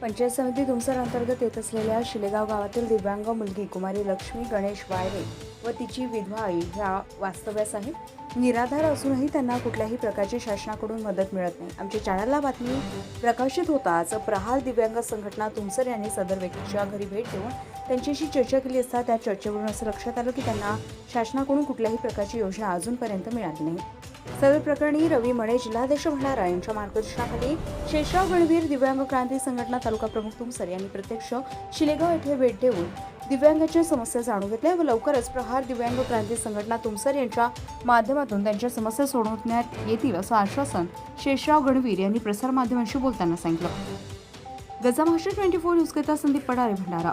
पंचायत समिती तुमसर अंतर्गत येत असलेल्या शिलेगाव गावातील दिव्यांग मुलगी कुमारी लक्ष्मी गणेश वायरे व तिची विधवा आई ह्या वास्तव्यास आहे निराधार असूनही त्यांना कुठल्याही प्रकारची शासनाकडून मदत मिळत नाही. आमच्या चॅनलला बातमी प्रकाशित होताच प्रहार दिव्यांग संघटना तुमसर यांनी सदर व्यक्तीच्या घरी भेट देऊन त्यांच्याशी चर्चा केली असता त्या चर्चेवरून असं लक्षात आलं की त्यांना शासनाकडून कुठल्याही प्रकारची योजना अजूनपर्यंत मिळाली नाही. सदर प्रकरणी रवी मणे जिल्हाध्यक्ष भंडारा यांच्या मार्गदर्शनाखाली शेषराव गणवीर दिव्यांग क्रांती संघटना तालुका प्रमुख तुमसर यांनी प्रत्यक्ष शिलेगाव येथे भेट देऊन दिव्यांगाच्या समस्या जाणून घेतल्या व लवकरच प्रहार दिव्यांग क्रांती संघटना तुमसर यांच्या माध्यमातून त्यांच्या समस्या सोडवण्यात येतील असं आश्वासन शेषराव गणवीर यांनी प्रसारमाध्यमांशी बोलताना सांगितलं. गजा महाराष्ट्र ट्वेंटी फोर न्यूजकरिता संदीप पडारे भंडारा.